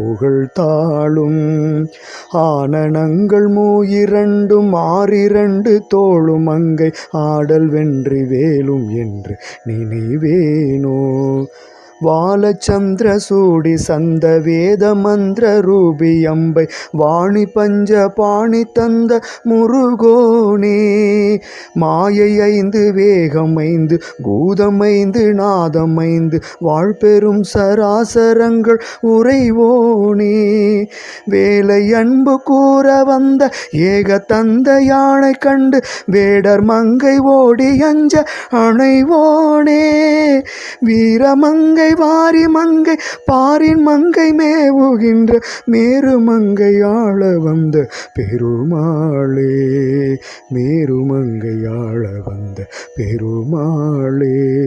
புகழ்த்தாளும். ஆனனங்கள் மூயிரண்டும் ஆறிரண்டு தோளும் அங்கை ஆடல் வென்றி வேலும் என்று நினைவேனோ? வாலச்சந்திர சூடி சந்த வேத மந்திர ரூபி அம்பை வாணி பஞ்ச பாணி தந்த முருகோனே. மாயை ஐந்து வேகம் ஐந்து பூதம் ஐந்து நாதம் ஐந்து வாழ்பெரும் சராசரங்கள் உறைவோனே. வேலை அன்பு கூற வந்த ஏக தந்த யானை கண்டு வேடர் மங்கை ஓடி அஞ்ச அணைவோனே. வீரமங்கை வாரி மங்கை பாரின் மங்கை மேவுகின்ற மேரு மங்கை ஆள வந்த பெருமாளே. மேரு மங்கை ஆள வந்த பெருமாளே.